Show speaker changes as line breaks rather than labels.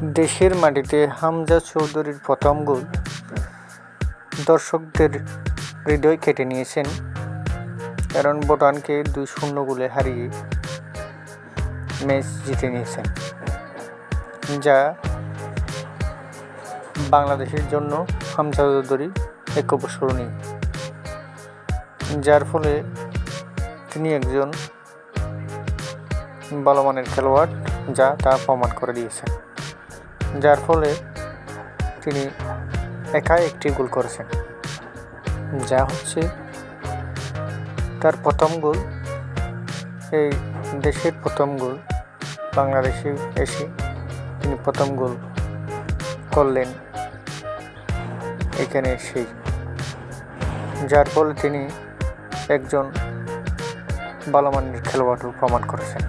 দেশের মাটিতে হামজা চৌধুরীর প্রথম গোল। দর্শকদের হৃদয় কেটে নিয়েছেন। কারণ ভুটানকে দুই শূন্য গোলে হারিয়ে ম্যাচ জিতে নিয়েছেন, যা বাংলাদেশের জন্য হামজা চৌধুরী এক অবসরণীয় যার ফলে তিনি একজন ভালো মানের খেলোয়াড় যা তা প্রমাণ করে দিয়েছেন। যার ফলে তিনি একাই একটি গোল করেছেন। যা হচ্ছে তার প্রথম গোল। এই দেশের প্রথম গোল, বাংলাদেশে এসে তিনি প্রথম গোল করলেন এখানে এসেই। যার ফলে তিনি একজন ভালো মানের খেলোয়াড় প্রমাণ করেছেন।